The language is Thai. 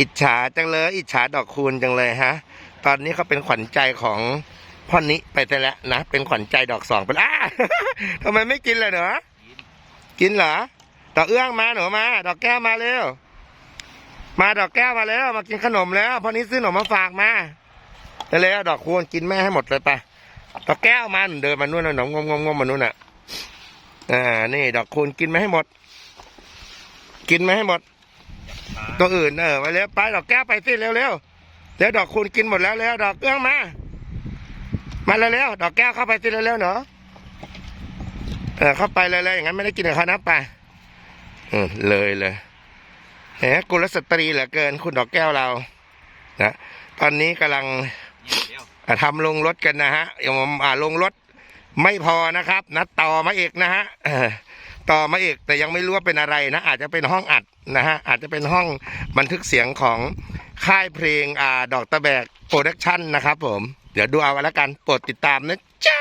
อิจฉาจังเลย อิจฉาดอกคูณจังเลยฮะ ตอนนี้เขาเป็นขวัญใจของพ่อนิไปแต่แล้วนะ เป็นขวัญใจดอกสองไปแล้วทำไมไม่กินเลยเหรอกินเหรอดอกเอื้องมาหนูมา ดอกแก้วมาเร็ว มาดอกแก้วมาแล้ว มากินขนมแล้วพ่อนี้ซื้อขนมมาฝากมาเร็วดอกคูณกินแม่ให้หมดเลยไปดอกแก้วมาเดินมานู่นน่ะหนมงมงมงมมานู่นน่ะอ่า นี่ ดอกคูณกินมาให้หมด กินมาให้หมด ตัวอื่นเออมาเร็วไปดอกแก้วไปสิเร็วเร็วๆเร็วดอกคูณกินหมดแล้วเร็วดอกเอื้องมามาเร็วๆดอกแก้วเข้าไปสิเร็วๆเนาะเออเข้าไปเลยเลยอย่างนั้นไม่ได้กินกับเขานะไปอืมเลยเลยแหมกุลสตรีเหลือเกิน คุณดอกแก้วเรานะตอนนี้กำลังเดี๋ยวอะทำลงรถกันนะฮะอย่างผมอ่าลงรถไม่พอนะครับ นัดต่อมาอีกนะฮะ ต่อมาอีกแต่ยังไม่รู้ว่าเป็นอะไรนะ อาจจะเป็นห้องอัดนะฮะอาจจะเป็นห้องบันทึกเสียงของค่ายเพลงอ่าดอกตะแบกโปรดักชั่นนะครับผม เดี๋ยวดูเอาไว้แล้วกันโปรดติดตามนะจ้า